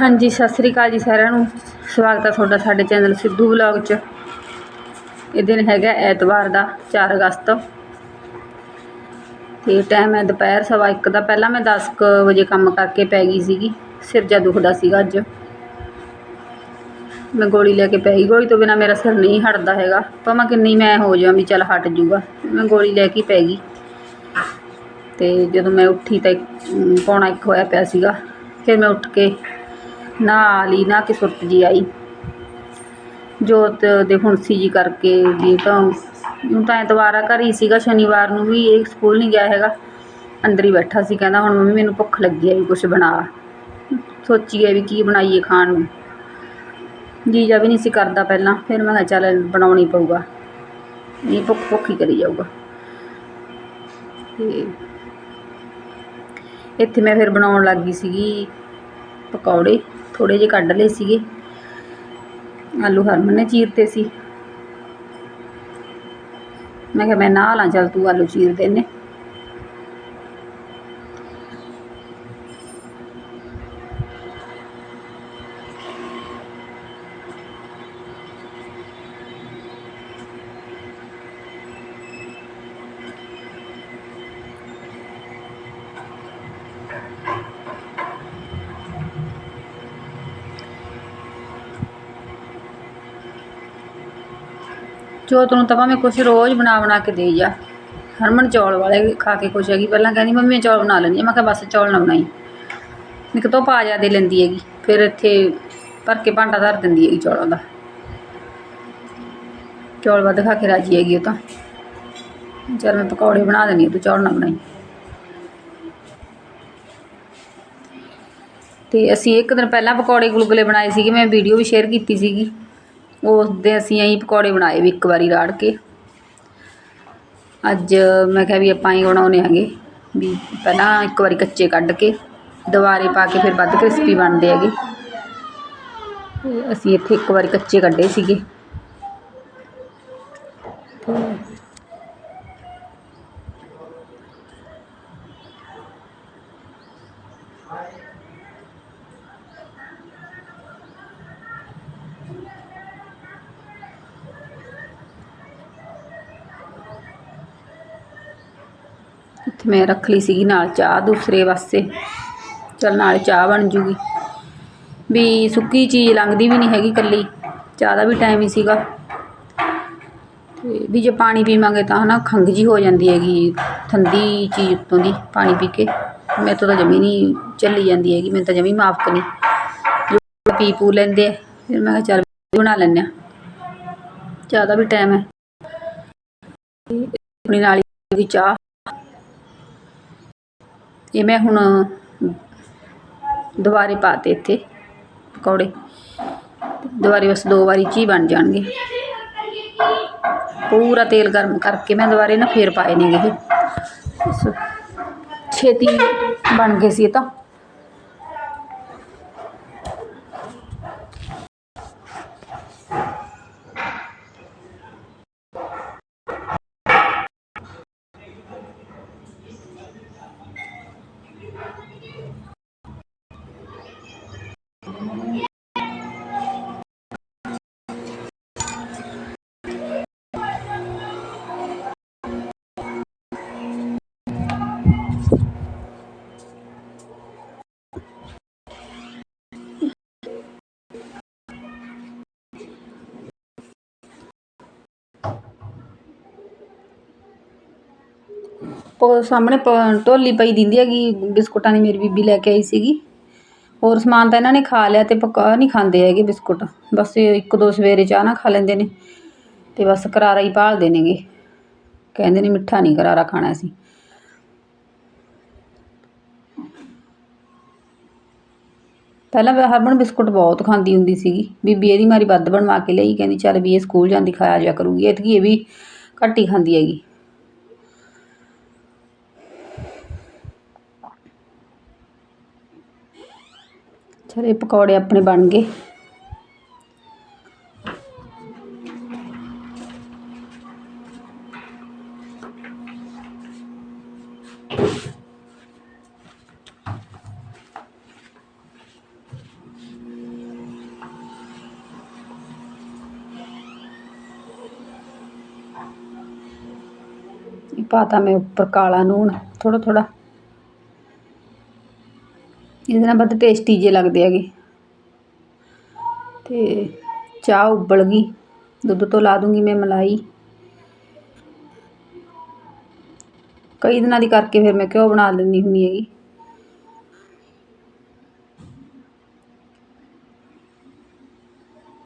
ਹਾਂਜੀ, ਸਤਿ ਸ੍ਰੀ ਅਕਾਲ ਜੀ ਸਾਰਿਆਂ ਨੂੰ। ਸਵਾਗਤ ਹੈ ਤੁਹਾਡਾ ਸਾਡੇ ਚੈਨਲ ਸਿੱਧੂ ਵਲੌਗ 'ਚ। ਇਹ ਦਿਨ ਹੈਗਾ ਐਤਵਾਰ ਦਾ 4 ਅਗਸਤ। ਤੇ ਟਾਈਮ ਹੈ ਦੁਪਹਿਰ, ਸਵਾ ਇੱਕ ਦਾ। ਪਹਿਲਾਂ ਮੈਂ 10 ਕੁ ਵਜੇ ਕੰਮ ਕਰਕੇ ਪੈ ਗਈ ਸੀਗੀ। ਸਿਰ ਜਾ ਦੁਖਦਾ ਸੀਗਾ ਅੱਜ। ਮੈਂ ਗੋਲੀ ਲੈ ਕੇ ਪੈ ਗਈ। ਗੋਲੀ ਤੋਂ ਬਿਨਾ ਮੇਰਾ ਸਿਰ ਨਹੀਂ ਹਟਦਾ ਹੈਗਾ। ਭਾਵੇਂ ਕਿੰਨੀ ਮੈਂ ਹੋ ਜਾਵਾਂ ਵੀ ਚੱਲ ਹਟ ਜੂਗਾ। ਮੈਂ ਗੋਲੀ ਲੈ ਕੇ ਪੈ ਗਈ। ਤੇ ਜਦੋਂ ਮੈਂ ਉੱਠੀ ਤਾਂ ਇੱਕ- ਅਮ, ਪੌਣਾ ਇੱਕ ਹੋਇਆ ਪਿਆ ਸੀਗਾ। ਫਿਰ ਮੈਂ ਉੱਠ ਕੇ ਨਹਾ ਲਈ, ਨਹਾ ਕੇ ਸੁਰਤ ਜੀ ਆਈ। ਜੋਤ ਦੇ ਫੁੰਸੀ ਜੀ ਕਰਕੇ ਵੀ ਤਾਂ ਹੁਣ ਤਾਂ ਐਤਵਾਰ ਘਰ ਹੀ ਸੀਗਾ। ਸ਼ਨੀਵਾਰ ਨੂੰ ਵੀ ਇਹ ਸਕੂਲ ਨਹੀਂ ਗਿਆ ਹੈਗਾ। ਅੰਦਰ ਹੀ ਬੈਠਾ ਸੀ। ਕਹਿੰਦਾ, ਹੁਣ ਮੰਮੀ, ਮੈਨੂੰ ਭੁੱਖ ਲੱਗੀ ਹੈ ਵੀ ਕੁਝ ਬਣਾ ਸੋਚੀਏ ਵੀ ਕੀ ਬਣਾਈਏ ਖਾਣ ਨੂੰ। ਜੀਜਾ ਵੀ ਨਹੀਂ ਸੀ ਕਰਦਾ ਪਹਿਲਾਂ। ਫਿਰ ਮੈਂ ਕਿਹਾ, ਚੱਲ ਬਣਾਉਣੀ ਪਊਗਾ। ਇਹ ਭੁੱਖ ਭੁੱਖ ਹੀ ਕਰੀ ਜਾਊਗਾ। ਤੇ ਇੱਥੇ ਮੈਂ ਫਿਰ ਬਣਾਉਣ ਲੱਗ ਗਈ ਸੀਗੀ ਪਕੌੜੇ ਥੋੜੇ ਜਿਹੇ ਕੱਢ ਲਏ ਸੀਗੇ। ਆਲੂ ਹਰਮਨ ਨੇ ਚੀਰਤੇ ਸੀ। ਮੈਂ ਕਿਹਾ ਮੈਂ ਨਾ ਲਾਂ, ਚੱਲ ਤੂੰ ਆਲੂ ਚੀਰ ਦੇਨੇ ਜੋਤ ਨੂੰ ਤਾਂ ਮੈਂ ਕੁਛ ਰੋਜ਼ ਬਣਾ ਬਣਾ ਕੇ ਦੇਈ ਜਾ। ਹਰਮਨ ਚੌਲ ਵਾਲੇ ਖਾ ਕੇ ਖੁਸ਼ ਹੈਗੀ। ਪਹਿਲਾਂ ਕਹਿੰਦੀ, ਮੰਮੀ, ਮੈਂ ਚੌਲ ਬਣਾ ਲੈਂਦੀ ਹਾਂ। ਮੈਂ ਕਿਹਾ, ਬਸ, ਚੌਲ ਨਾ ਬਣਾਈ। ਨਿੱਕ ਤੋਂ ਪਾ ਜਾ ਦੇ ਲੈਂਦੀ ਹੈਗੀ। ਫਿਰ ਇੱਥੇ ਭਰ ਕੇ ਭਾਂਡਾ ਧਰ ਦਿੰਦੀ ਹੈਗੀ ਚੌਲਾਂ ਦਾ। ਚੌਲ ਵੱਧ ਖਾ ਕੇ ਰਾਜੀ ਹੈਗੀ ਉਹ ਤਾਂ। ਚਲ ਮੈਂ ਪਕੌੜੇ ਬਣਾ ਦਿੰਦੀ ਤੂੰ ਚੌਲ ਨਾ ਬਣਾਈ। ਤੇ ਅਸੀਂ ਇੱਕ ਦਿਨ ਪਹਿਲਾਂ ਪਕੌੜੇ ਗੁਲਗੁਲੇ ਬਣਾਏ ਸੀਗੇ। ਮੈਂ ਵੀਡੀਓ ਵੀ ਸ਼ੇਅਰ ਕੀਤੀ ਸੀਗੀ। ਉਸ ਦੇ ਅਸੀਂ ਐਂ ਪਕੌੜੇ ਬਣਾਏ ਵੀ ਇੱਕ ਵਾਰੀ ਰਾੜ ਕੇ। ਅੱਜ ਮੈਂ ਕਿਹਾ ਵੀ ਆਪਾਂ ਹੀ ਬਣਾਉਣੇ ਹੈਗੇ ਵੀ ਪਹਿਲਾਂ ਇੱਕ ਵਾਰੀ ਕੱਚੇ ਕੱਢ ਕੇ, ਦੁਬਾਰੇ ਪਾ ਕੇ ਫਿਰ ਵੱਧ ਕ੍ਰਿਸਪੀ ਬਣਦੇ ਹੈਗੇ। ਤੇ ਅਸੀਂ ਇੱਥੇ ਇੱਕ ਵਾਰੀ ਕੱਚੇ ਕੱਢੇ ਸੀਗੇ। ਤੇ ਮੈਂ ਰੱਖ ਲਈ ਸੀਗੀ ਨਾਲ ਚਾਹ ਦੂਸਰੇ ਵਾਸਤੇ ਚਲ ਨਾਲ ਚਾਹ ਬਣ ਜੂਗੀ। ਵੀ ਸੁੱਕੀ ਚੀਜ਼ ਲੰਘਦੀ ਵੀ ਨਹੀਂ ਹੈਗੀ ਕੱਲੀ ਚਾਹ ਦਾ ਵੀ ਟਾਈਮ ਹੀ ਸੀਗਾ। ਤੇ ਵੀ ਜੇ ਪਾਣੀ ਪੀਵਾਂਗੇ ਤਾਂ ਹਨਾ ਖੰਘ ਜੀ ਹੋ ਜਾਂਦੀ ਹੈਗੀ ਠੰਡੀ ਚੀਜ਼ ਉੱਤੋਂ ਦੀ ਪਾਣੀ ਪੀ ਕੇ। ਮੇਰੇ ਤੋਂ ਤਾਂ ਜਮੀ ਨਹੀਂ ਚੱਲੀ ਜਾਂਦੀ ਹੈਗੀ ਮੈਨੂੰ ਤਾਂ ਜਮੀ ਮਾਫ ਕਰੀ ਜੋ ਪੀ ਪੂ ਲੈਂਦੇ ਆ, ਫਿਰ ਮੈਂ ਕਿਹਾ ਚੱਲ ਬਣਾ ਲੈਂਦੇ ਆ ਚਾਹ ਦਾ ਵੀ ਟਾਈਮ ਹੈ। ਆਪਣੀ ਨਾਲ ਹੀ ਚਾਹ। ਇਹ ਮੈਂ ਹੁਣ ਦੁਬਾਰੇ ਪਾਤੇ ਇੱਥੇ ਪਕੌੜੇ। ਦੁਬਾਰੇ ਬਸ ਦੋ ਵਾਰੀ ਚ ਹੀ ਬਣ ਜਾਣਗੇ। ਪੂਰਾ ਤੇਲ ਗਰਮ ਕਰਕੇ ਮੈਂ ਦੁਬਾਰੇ ਨਾ ਫੇਰ ਪਾਏ ਨੇਗੇ ਇਹ। ਛੇਤੀ ਬਣ ਗਏ ਸੀ ਇਹ ਤਾਂ। ਸਾਹਮਣੇ ਢੋਲੀ ਪਈ ਦਿੰਦੀ ਹੈਗੀ ਬਿਸਕੁਟਾਂ ਦੀ ਮੇਰੀ ਬੀਬੀ ਲੈ ਕੇ ਆਈ ਸੀਗੀ। ਹੋਰ ਸਮਾਨ ਤਾਂ ਇਹਨਾਂ ਨੇ ਖਾ ਲਿਆ ਤੇ ਪਕਾ ਨਹੀਂ ਖਾਂਦੇ ਹੈਗੇ ਬਿਸਕੁਟ। ਬਸ ਇੱਕ ਦੋ ਸਵੇਰੇ ਚਾਹ ਨਾ ਖਾ ਲੈਂਦੇ ਨੇ ਤੇ ਬਸ ਕਰਾਰਾ ਹੀ ਭਾਲਦੇ ਨੇਗੇ। ਕਹਿੰਦੇ ਨੇ ਮਿੱਠਾ ਨਹੀਂ ਕਰਾਰਾ ਖਾਣਾ ਅਸੀਂ। ਪਹਿਲਾਂ ਮੈਂ ਹਰਮਨ ਬਿਸਕੁਟ ਬਹੁਤ ਖਾਂਦੀ ਹੁੰਦੀ ਸੀਗੀ। ਬੀਬੀ ਇਹਦੀ ਮਾਰੀ ਵੱਧ ਬਣਵਾ ਕੇ ਲਈ। ਕਹਿੰਦੀ, ਚੱਲ ਵੀ ਇਹ ਸਕੂਲ ਜਾਂਦੀ ਖਾਇਆ ਜਾ ਕਰੂਗੀ। ਐਤਕੀ ਇਹ ਵੀ ਘੱਟ ਹੀ ਖਾਂਦੀ ਹੈਗੀ। ਚਲੇ पकौड़े अपने बन गए पाता मैं उपर कला नून थोड़ा थोड़ा ਇਹਦੇ ਨਾਲ ਵੱਧ ਟੇਸਟੀ ਜੇ ਲੱਗਦੇ ਹੈਗੇ। ਤੇ ਚਾਹ ਉਬਲ ਗਈ। ਦੁੱਧ ਤੋਂ ਲਾ ਦੂੰਗੀ ਮੈਂ ਮਲਾਈ। ਕਈ ਦਿਨਾਂ ਦੀ ਕਰਕੇ ਫਿਰ ਮੈਂ ਘਿਓ ਬਣਾ ਲੈਂਦੀ ਹੁੰਦੀ ਹੈਗੀ।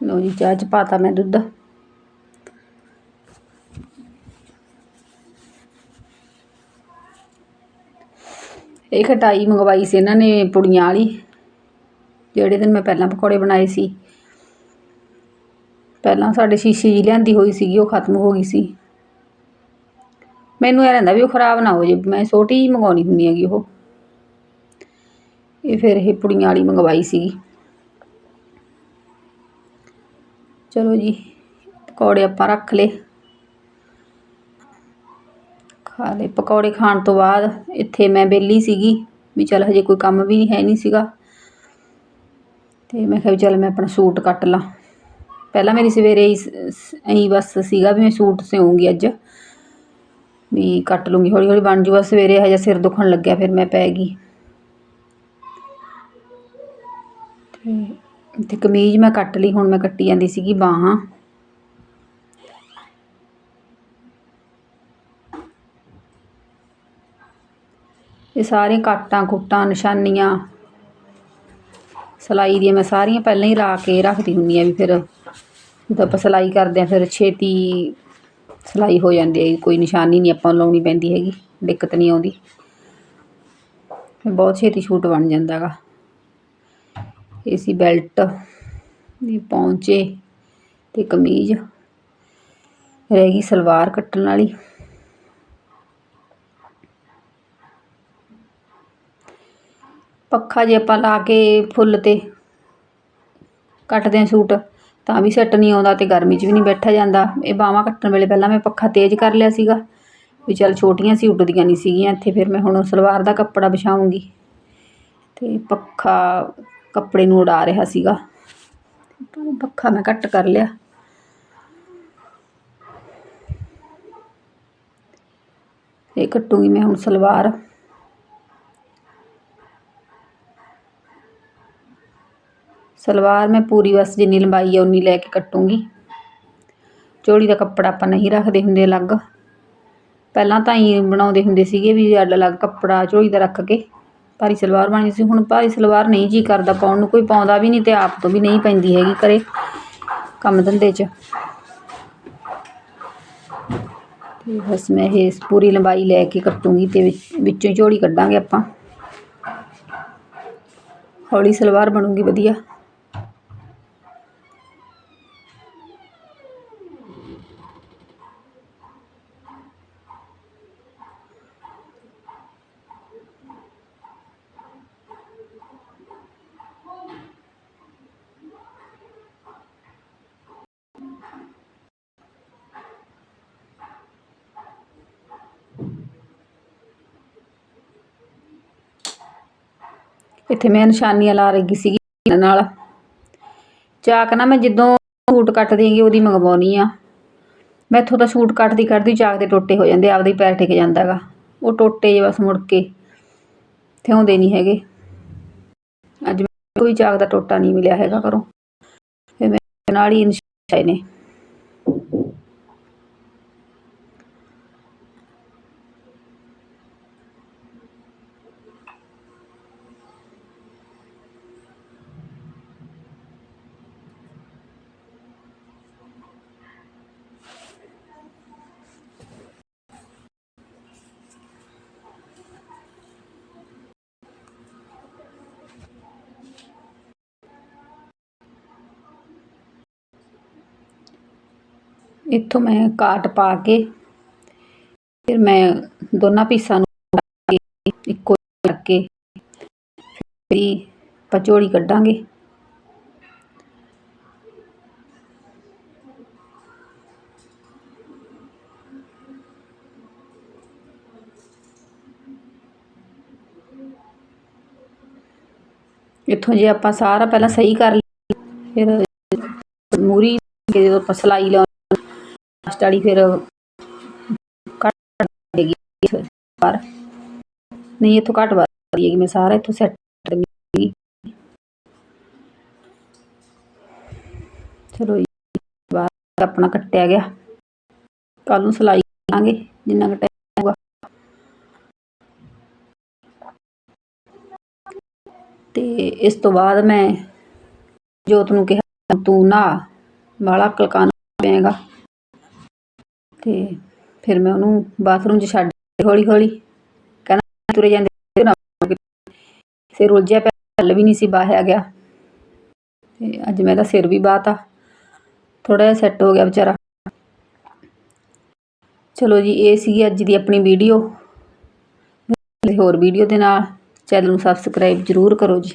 ਲਓ ਜੀ, ਚਾਹ ਚ ਪਾਤਾ ਮੈਂ ਦੁੱਧ। ਇਹ ਖਟਾਈ ਮੰਗਵਾਈ ਸੀ ਇਹਨਾਂ ਨੇ ਪੁੜੀਆਂ ਵਾਲੀ, ਜਿਹੜੇ ਦਿਨ ਮੈਂ ਪਹਿਲਾਂ ਪਕੌੜੇ ਬਣਾਏ ਸੀ। ਪਹਿਲਾਂ ਸਾਡੇ ਸ਼ੀਸ਼ੀ ਜੀ ਲਿਆਂਦੀ ਹੋਈ ਸੀਗੀ, ਉਹ ਖਤਮ ਹੋ ਗਈ ਸੀ। ਮੈਨੂੰ ਇਹ ਰਹਿੰਦਾ ਵੀ ਉਹ ਖਰਾਬ ਨਾ ਹੋ ਜੇ ਮੈਂ ਛੋਟੀ ਹੀ ਮੰਗਾਉਣੀ ਹੁੰਦੀ ਹੈਗੀ ਉਹ। ਇਹ ਫਿਰ ਇਹ ਪੁੜੀਆਂ ਵਾਲੀ ਮੰਗਵਾਈ ਸੀਗੀ। ਚਲੋ ਜੀ, ਪਕੌੜੇ ਆਪਾਂ ਰੱਖ ਲਏ। ਖਾ ਲਏ ਪਕੌੜੇ ਖਾਣ ਤੋਂ ਬਾਅਦ ਇੱਥੇ ਮੈਂ ਵਿਹਲੀ ਸੀਗੀ, ਵੀ ਚੱਲ ਹਜੇ ਕੋਈ ਕੰਮ ਵੀ ਹੈ ਨਹੀਂ ਸੀਗਾ। ਤੇ ਮੈਂ ਕਿਹਾ ਵੀ ਚੱਲ ਮੈਂ ਆਪਣਾ ਸੂਟ ਕੱਟ ਲਾਂ। ਪਹਿਲਾਂ ਮੇਰੀ ਸਵੇਰੇ ਹੀ ਐਂ ਬਸ ਸੀਗਾ ਵੀ ਮੈਂ ਸੂਟ ਸਿਉਂਗੀ ਅੱਜ। ਵੀ ਕੱਟ ਲੂੰਗੀ ਹੌਲੀ ਹੌਲੀ ਬਣ ਜੂਗਾ, ਸਵੇਰੇ ਹਜੇ ਸਿਰ ਦੁਖਣ ਲੱਗਿਆ, ਫਿਰ ਮੈਂ ਪੈ ਗਈ। ਤੇ ਤੇ ਕਮੀਜ਼ ਮੈਂ ਕੱਟ ਲਈ, ਹੁਣ ਮੈਂ ਕੱਟੀ ਜਾਂਦੀ ਸੀਗੀ ਬਾਹਾਂ। ਇਹ ਸਾਰੇ ਕਾਟਾਂ ਕੁੱਟਾਂ ਨਿਸ਼ਾਨੀਆਂ। ਸਿਲਾਈ ਦੀਆਂ ਮੈਂ ਸਾਰੀਆਂ ਪਹਿਲਾਂ ਹੀ ਲਾ ਕੇ ਰੱਖਦੀ ਹੁੰਦੀ ਆ ਵੀ ਫਿਰ ਜਦੋਂ ਆਪਾਂ ਸਿਲਾਈ ਕਰਦੇ ਆ ਫਿਰ ਛੇਤੀ ਸਿਲਾਈ ਹੋ ਜਾਂਦੀ ਹੈ। ਕੋਈ ਨਿਸ਼ਾਨੀ ਨਹੀਂ ਆਪਾਂ ਲਾਉਣੀ ਪੈਂਦੀ ਹੈਗੀ, ਦਿੱਕਤ ਨਹੀਂ ਆਉਂਦੀ। ਬਹੁਤ ਛੇਤੀ ਛੂਟ ਬਣ ਜਾਂਦਾ ਹੈਗਾ। ਇਹ ਸੀ ਬੈਲਟ, ਇਹ ਪੌਂਚੇ ਤੇ ਕਮੀਜ਼। ਰਹਿ ਗਈ ਸਲਵਾਰ ਕੱਟਣ ਵਾਲੀ। ਪੱਖਾ ਜੇ ਆਪਾਂ ਲਾ ਕੇ ਫੁੱਲ ਤੇ ਕੱਟਦੇ ਹਾਂ ਸੂਟ, ਤਾਂ ਵੀ ਸੈੱਟ ਨਹੀਂ ਆਉਂਦਾ ਅਤੇ ਗਰਮੀ 'ਚ ਵੀ ਨਹੀਂ ਬੈਠਾ ਜਾਂਦਾ। ਇਹ ਬਾਹਾਂ ਕੱਟਣ ਵੇਲੇ ਪਹਿਲਾਂ ਮੈਂ ਪੱਖਾ ਤੇਜ਼ ਕਰ ਲਿਆ ਸੀਗਾ, ਵੀ ਚੱਲ ਛੋਟੀਆਂ ਸੀ, ਉੱਡਦੀਆਂ ਨਹੀਂ ਸੀਗੀਆਂ, ਇੱਥੇ ਫਿਰ ਮੈਂ ਹੁਣ ਸਲਵਾਰ ਦਾ ਕੱਪੜਾ ਵਿਛਾਉਂਗੀ ਅਤੇ ਪੱਖਾ ਕੱਪੜੇ ਨੂੰ ਉਡਾ ਰਿਹਾ ਸੀਗਾ। ਪੱਖਾ ਮੈਂ ਕੱਟ ਕਰ ਲਿਆ। ਇਹ ਕੱਟੂਗੀ ਮੈਂ ਹੁਣ ਸਲਵਾਰ। ਸਲਵਾਰ ਮੈਂ ਪੂਰੀ ਬਸ ਜਿੰਨੀ ਲੰਬਾਈ ਹੈ ਉਨੀ ਲੈ ਕੇ ਕੱਟੂੰਗੀ। ਚੋੜੀ ਦਾ ਕੱਪੜਾ ਆਪਾਂ ਨਹੀਂ ਰੱਖਦੇ ਹੁੰਦੇ ਅਲੱਗ। ਪਹਿਲਾਂ ਤਾਂ ਹੀ ਬਣਾਉਂਦੇ ਹੁੰਦੇ ਸੀਗੇ ਵੀ ਅੱਡ ਅਲੱਗ ਕੱਪੜਾ ਚੋੜੀ ਦਾ ਰੱਖ ਕੇ ਭਾਰੀ ਸਲਵਾਰ ਬਣਨੀ ਸੀ। ਹੁਣ ਭਾਰੀ ਸਲਵਾਰ ਨਹੀਂ ਜੀ ਕਰਦਾ ਪਾਉਣ ਨੂੰ, ਕੋਈ ਪਾਉਂਦਾ ਵੀ ਨਹੀਂ ਤੇ ਆਪ ਤੋਂ ਵੀ ਨਹੀਂ ਪੈਂਦੀ ਹੈਗੀ ਘਰੇ ਕੰਮ ਧੰਦੇ 'ਚ। ਤੇ ਬਸ ਮੈਂ ਇਹ ਪੂਰੀ ਲੰਬਾਈ ਲੈ ਕੇ ਕੱਟੂੰਗੀ ਤੇ ਵਿੱਚੋਂ ਝੋਲੀ ਕੱਢਾਂਗੇ ਆਪਾਂ। ਹੌਲੀ ਸਲਵਾਰ ਬਣੂਗੀ ਵਧੀਆ। ਇੱਥੇ ਮੈਂ ਨਿਸ਼ਾਨੀਆਂ ਲਾ ਰਹੀ ਸੀਗੀ ਨਾਲ। ਚਾਕ ਨਾ ਮੈਂ ਜਦੋਂ ਸੂਟ ਕੱਟਦੀ ਹੈਗੀ ਉਹਦੀ ਮੰਗਵਾਉਣੀ ਆ। ਮੈਂ ਇੱਥੋਂ ਤਾਂ ਸੂਟ ਕੱਟਦੀ ਕੱਟਦੀ ਚਾਕ ਦੇ ਟੋਟੇ ਹੋ ਜਾਂਦੇ ਆਪਦੇ ਹੀ ਪੈਰ ਟਿਕ ਜਾਂਦਾ ਹੈਗਾ ਉਹ ਟੋਟੇ ਜੇ ਬਸ ਮੁੜ ਕੇ ਥਿਉਂਦੇ ਨਹੀਂ ਹੈਗੇ। ਅੱਜ ਕੋਈ ਚਾਕ ਦਾ ਟੋਟਾ ਨਹੀਂ ਮਿਲਿਆ ਹੈਗਾ ਘਰੋਂ। ਫਿਰ ਮੈਂ ਨਾਲ ਹੀ ਨਿਸ਼ਾਨੇ ਨੇ। ਇੱਥੋਂ ਮੈਂ ਕਾਟ ਪਾ ਕੇ ਫਿਰ ਮੈਂ ਦੋਨਾਂ ਪੀਸਾਂ ਨੂੰ ਇੱਕੋ ਕਰਕੇ। ਫਿਰ ਪਚੋੜੀ ਕੱਢਾਂਗੇ। ਇੱਥੋਂ ਜੇ ਆਪਾਂ ਸਾਰਾ ਪਹਿਲਾਂ ਸਹੀ ਕਰ ਲਈ ਫਿਰ ਮੂਰੀ ਜਦੋਂ ਆਪਾਂ ਸਿਲਾਈ ਲਾਉਣੀ ਲਾਸਟ ਵਾਲੀ ਫਿਰ ਕੱਟ ਦੇਗੀ ਬਾਹਰ। ਨਹੀਂ, ਇੱਥੋਂ ਘੱਟ ਵੱਧ ਹੈਗੀ, ਮੈਂ ਸਾਰਾ ਇੱਥੋਂ ਸੈੱਟ ਦਿੰਦੀ ਚਲੋ ਬਾਹਰ ਆਪਣਾ ਕੱਟਿਆ ਗਿਆ। ਕੱਲ ਨੂੰ ਸਿਲਾਈ ਕਰਾਂਗੇ, ਜਿੰਨਾ ਕੁ ਟਾਈਮ ਹੋਊਗਾ। ਤੇ ਇਸ ਤੋਂ ਬਾਅਦ ਮੈਂ ਜੋਤ ਨੂੰ ਕਿਹਾ, ਤੂੰ ਨਾ ਵਾਲਾ ਕਲਕਾਨ ਪਏਗਾ। ਤੇ ਫਿਰ ਮੈਂ ਉਹਨੂੰ ਬਾਥਰੂਮ 'ਚ ਛੱਡ ਹੌਲੀ ਹੌਲੀ ਕਹਿੰਦਾ ਤੁਰੇ ਜਾਂਦੇ ਨਾ ਸਿਰ ਉਲਝਿਆ ਪਿਆ, ਹੱਲ ਵੀ ਨਹੀਂ ਸੀ ਬਾਹਿਆ ਗਿਆ ਤੇ ਅੱਜ ਮੈਂ ਤਾਂ ਸਿਰ ਵੀ ਬਾਤਾ ਥੋੜਾ ਜਿਹਾ ਸੈੱਟ ਹੋ ਗਿਆ ਵਿਚਾਰਾ। ਚਲੋ ਜੀ, ਇਹ ਸੀਗੀ ਅੱਜ ਦੀ ਆਪਣੀ ਵੀਡੀਓ ਹੋਰ ਵੀਡੀਓ ਦੇ ਨਾਲ ਚੈਨਲ ਨੂੰ ਸਬਸਕ੍ਰਾਈਬ ਜ਼ਰੂਰ ਕਰੋ ਜੀ।